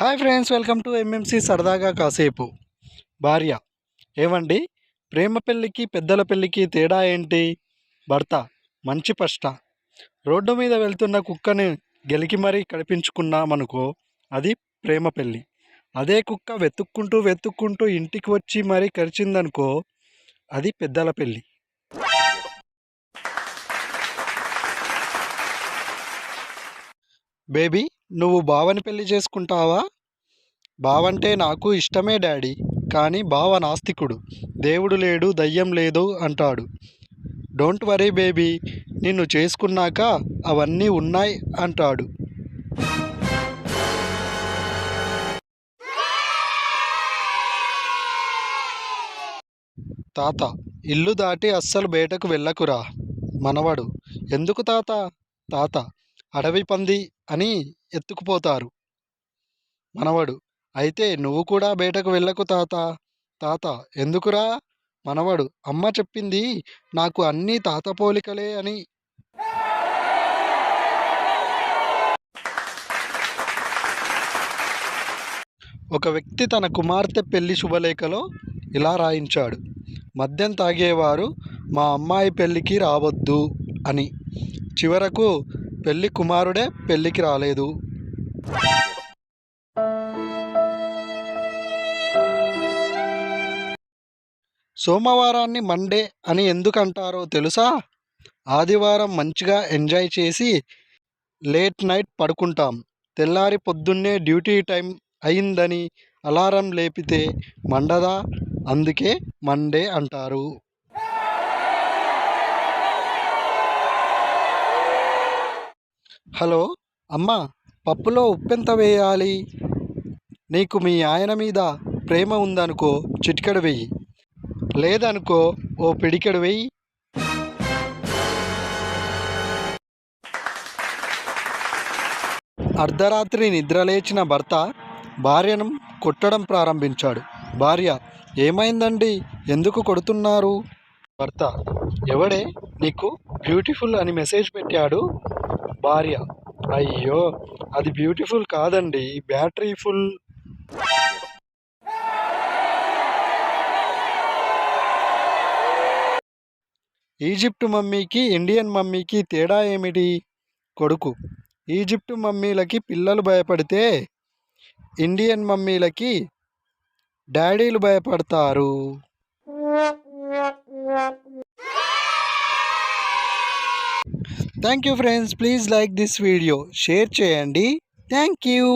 Hi friends welcome to MMC సరదాగా కాసేపు. భార్య ఏమండి ప్రేమ పెళ్ళికి పెద్దల పెళ్ళికి తేడా ఏంటి? భర్త మంచి పష్ట. రోడ్డు మీద వెళ్తున్న కుక్కని గెలికి మరీ కడిపించుకున్నామనుకో అది ప్రేమ పెళ్ళి. అదే కుక్క వెతుక్కుంటూ వెతుక్కుంటూ ఇంటికి వచ్చి మరీ కరిచిందనుకో అది పెద్దల పెళ్ళి. బేబీ నువ్వు బావని పెళ్ళి చేసుకుంటావా? బావంటే నాకు ఇష్టమే డాడీ కానీ బావ నాస్తికుడు. దేవుడు లేడు దయ్యం లేదు అంటాడు. డోంట్ వరీ బేబీ నిన్ను చేసుకున్నాక అవన్నీ ఉన్నాయి అంటాడు. తాత ఇల్లు దాటి అస్సలు బయటకు వెళ్ళకురా. మనవడు. ఎందుకు తాత? తాత అడవి పంది అని ఎత్తుకుపోతారు. మనవడు అయితే నువ్వు కూడా బయటకు వెళ్ళకు తాత తాత ఎందుకురా? మనవడు అమ్మ చెప్పింది నాకు అన్నీ తాత పోలికలే అని. ఒక వ్యక్తి తన కుమార్తె పెళ్ళి శుభలేఖలో ఇలా రాయించాడు. మద్యం తాగేవారు మా అమ్మాయి పెళ్ళికి రావద్దు అని. చివరకు పెళ్ళి కుమారుడే పెళ్ళికి రాలేదు. సోమవారాన్ని మండే అని ఎందుకంటారో తెలుసా? ఆదివారం మంచిగా ఎంజాయ్ చేసి లేట్ నైట్ పడుకుంటాం. తెల్లారి పొద్దున్నే డ్యూటీ టైం అయిందని అలారం లేపితే మండదా? అందుకే మండే అంటారు. హలో అమ్మా పప్పులో ఉప్పెంత వేయాలి? నీకు మీ ఆయన మీద ప్రేమ ఉందనుకో చిటికెడు వెయ్యి లేదనుకో ఓ పిడికెడు వెయ్యి అర్ధరాత్రి నిద్రలేచిన భర్త భార్యను కొట్టడం ప్రారంభించాడు. భార్య ఏమైందండి? ఎందుకు కొడుతున్నారు? భర్త ఎవడే? నీకు బ్యూటిఫుల్ అని మెసేజ్ పెట్టాడు భార్య. అయ్యో అది బ్యూటిఫుల్ కాదండి. Battery full. ఈజిప్ట్ మమ్మీకి ఇండియన్ మమ్మీకి తేడా ఏమిటి? కొడుకు. ఈజిప్ట్ మమ్మీలకి పిల్లలు భయపడితే ఇండియన్ మమ్మీలకి డాడీలు భయపడతారు. Thank you friends please like this video share చేయండి. Thank you